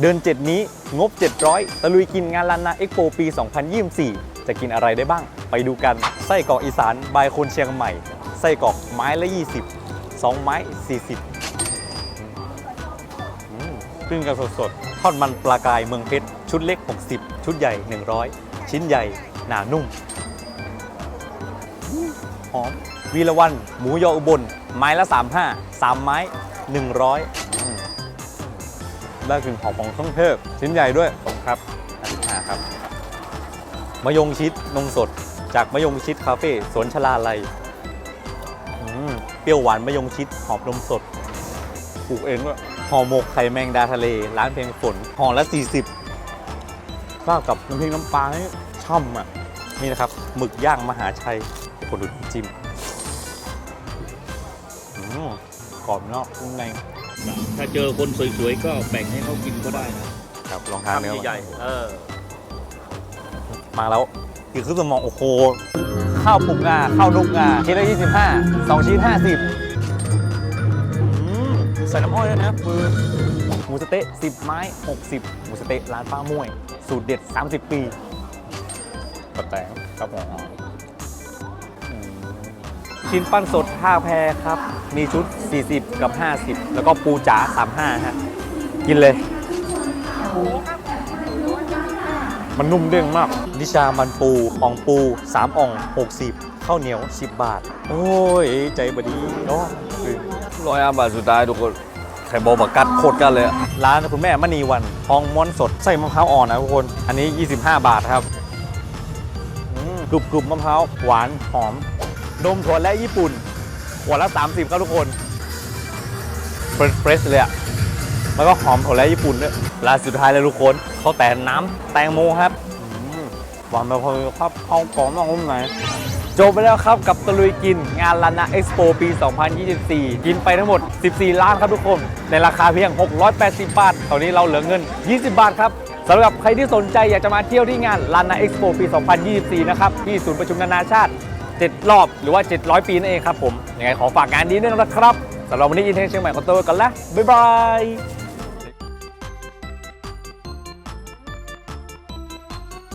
เดือน7 นี้งบ 700 ตะลุยกินงานลานนาเอ็กโปปี 2024 จะกินอะไรได้บ้าง ไปดูกัน ไส้กรอกอีสานบายคนเชียงใหม่ ไส้กรอกไม้ละ 20 2 ไม้ 40อืมปิ้งกันสดๆ ทอดมันปลากายเมืองเพชร ชุดเล็ก 60 ชุดใหญ่ 100 ชิ้นใหญ่ หนานุ่ม หอม วีละวัน หมูยออุบล ไม้ละ 35 3 ไม้ 100อืม ได้กลิ่นหอมของเครื่องเทศชิ้นใหญ่ด้วยขอบคุณครับ55ครับมะยงชิดนมสด จากมะยงชิดคาเฟ่สวนชลาลัยอืมเปรี้ยวหวานมะยงชิดหอมนมสดปลูกเองด้วยห่อหมกไข่แมงดาทะเล ร้านเพลงฝนห่อละ 40ข้าวกับน้ำพริกน้ำปลาให้ช่ำอะนี่นะครับหมึกย่างมหาชัยคนดูน้ำจิ้มอืมก รอบนอกนุ่มในถ้าเจอคนสวยๆ ก็แบ่งให้เขากินก็ได้นะครับลองทานเนื้อคำใหญ่ๆเออ มาแล้วคือขึ้นสมองโอ้โหข้าวปลุกงาข้าวนกงาชิ้นละ25 2 ชิ้น 50อืมใส่น้ำอ้อยด้วยนะฟืนหมูสะเต๊ะ10 ไม้ 60 หมูสะเต๊ะร้านป้าม่วย สูตรเด็ด 30 ปีกระแตงครับผมอืม ชิ้นปั้นสด 5 แพรครับ มีชุด 40 กับ 50 แล้วก็ปูจ๋า35 ฮะ กินเลย มันนุ่มเด้งมาก นิชามันปูอ่องปู 3อ่อง 60ข้าวเหนียว 10 บาท โอ้ย ใจบดีเนาะร้อยอาบาทสุดท้ายทุกคนไข่บอบักกัดโคตรกันเลยอะร้านคุณแม่มณีวันทองม้วนสดใส่มะพร้าวอ่อนนะทุกคน อันนี้ 25 บาทครับอืมกรุบกรุบมะพร้าว หวาน หอม นมถั่วและญี่ปุ่น ขวดละ 30 ครับทุกคนเฟรชเลยอะแล้วก็หอมถั่วและญี่ปุ่นด้วยร้านสุดท้ายเลยทุกคนเขาแต่น้ำแตงโมครับอืมหวานแบบพอครับเอากรอบมากนุ่มไหนจบไปแล้วครับกับตะลุยกินงานลานาเอ็กซ์โปปี 2024 กินไปทั้งหมด 14 ล้านครับทุกคน ในราคาเพียง 680 บาทตอนนี้เราเหลือเงิน 20 บาทครับสำหรับใครที่สนใจอยากจะมาเที่ยวที่งานลานาเอ็กซ์โปปี 2024 นะครับ ที่ศูนย์ประชุมนานาชาติ 7 รอบหรือว่า 700 ปีนั่นเองครับผมยังไงขอฝากงานนี้ด้วยนะครับสำหรับวันนี้อินเทนเชียงใหม่ขอตัวกันละบ๊ายบาย